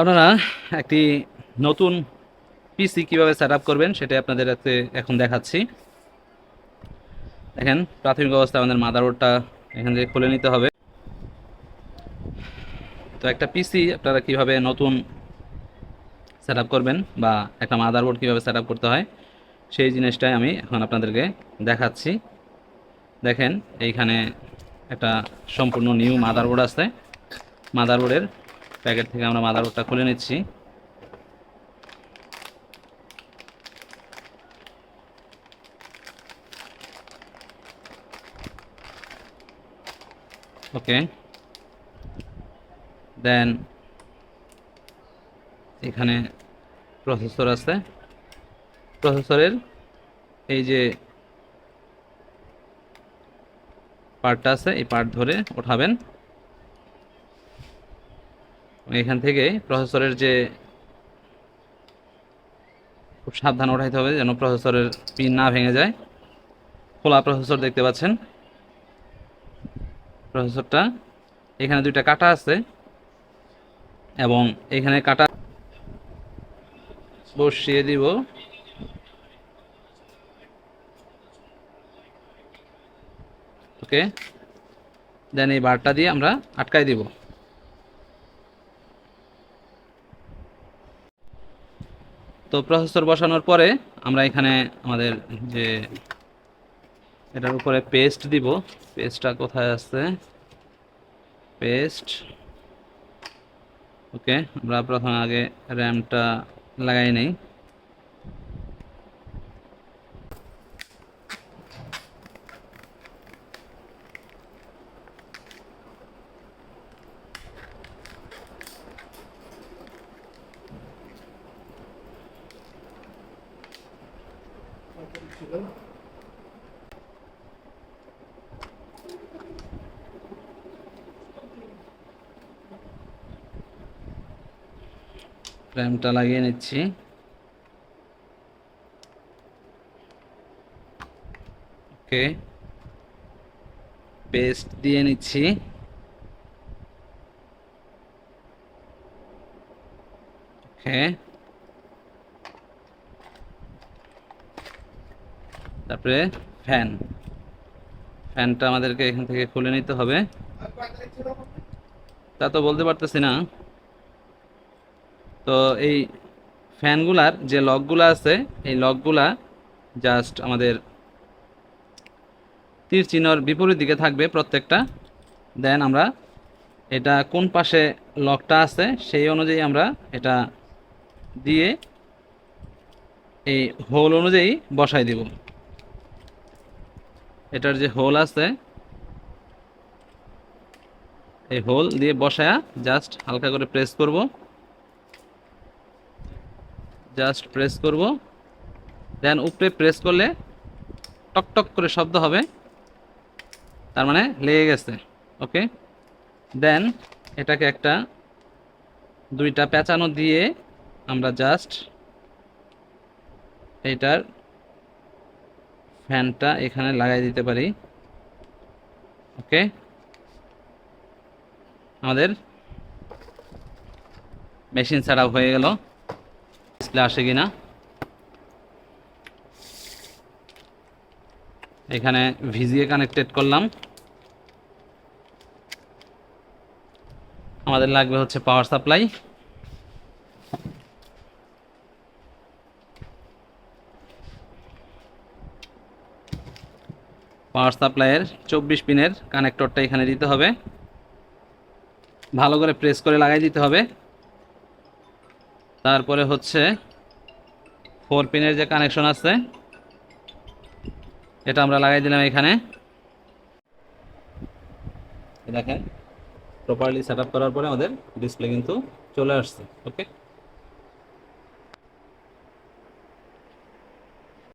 আপনারা একটি নতুন পিসি কীভাবে সেট করবেন সেটা আপনাদের এখন দেখাচ্ছি। দেখেন, প্রাথমিক অবস্থায় আমাদের মাদারবোর্ডটা এখান থেকে খুলে নিতে হবে। তো একটা পিসি আপনারা কীভাবে নতুন সেট করবেন বা একটা মাদারবোর্ড কীভাবে সেট করতে হয়, সেই জিনিসটাই আমি এখন আপনাদেরকে দেখাচ্ছি। দেখেন, এইখানে একটা সম্পূর্ণ নিউ মাদারবোর্ড আছে। মাদারবোর্ডের প্যাকেট থেকে আমরা মাদারবোর্ডটা খুলে নিচ্ছি। ওকে। দেন, এখানে প্রসেসর আছে। প্রসেসরের এই যে পার্টটা আছে, এই পার্ট ধরে ওঠাবেন। এখান থেকে প্রসেসরের যে খুব সাবধান উঠাইতে হবে যেন প্রসেসরের পিন না ভেঙে যায়। খোলা প্রসেসর দেখতে পাচ্ছেন। প্রসেসরটা, এখানে দুইটা কাটা আছে এবং এখানে কাটা বসিয়ে দিব। ওকে, দেন এই বারটা দিয়ে আমরা আটকাই দিব। তো প্রসেসর বসানোর পরে আমরা এখানে আমাদের যে এটার উপরে পেস্ট দিব। পেস্টটা কোথায় আছে? পেস্ট ওকে আমরা প্রথমে আগে র্যামটা লাগাই নেই। র্যামটা লাগিয়ে নিচ্ছি। ওকে। পেস্ট দিয়ে নিচ্ছি। ওকে। তারপরে ফ্যান। ফ্যানটা আমাদেরকে এখান থেকে খুলে নিতে হবে। তা তো বলতে পারতেছি না। তো এই ফ্যানগুলার যে লকগুলো আছে, এই লকগুলা জাস্ট আমাদের তীর চিহ্নর বিপরীত দিকে থাকবে প্রত্যেকটা। দেন আমরা এটা কোন পাশে লকটা আছে, সেই অনুযায়ী আমরা এটা দিয়ে এই হোল অনুযায়ী বসাই দিব। এটার যে হোল আছে, এই হোল দিয়ে বসায়া জাস্ট হালকা করে প্রেস করব। জাস্ট প্রেস করব। দেন উপরে প্রেস করলে টক টক করে শব্দ হবে। তার মানে লেগে গেছে। ওকে দেন এটাকে একটা দুইটা পেঁচানো দিয়ে আমরা জাস্ট এইটার ফ্যানটা এখানে লাগাই দিতে পারি। ওকে? আমাদের মেশিন সেট হয়ে গেল। ডিসপ্লে আসে কিনা? এখানে ভিজিয়ে কানেক্টেড করলাম। আমাদের লাগবে হচ্ছে পাওয়ার সাপ্লাই পাওয়ার সাপ্লাইয়ের চব্বিশ পিনের কানেক্টরটা এখানে দিতে হবে। ভালো করে প্রেস করে লাগাই দিতে হবে। তারপরে হচ্ছে ফোর পিনের যে কানেকশন আছে, এটা আমরা লাগাই দিলাম এখানে। দেখেন প্রপারলি সেট করার পরে আমাদের ডিসপ্লে কিন্তু চলে আসছে ওকে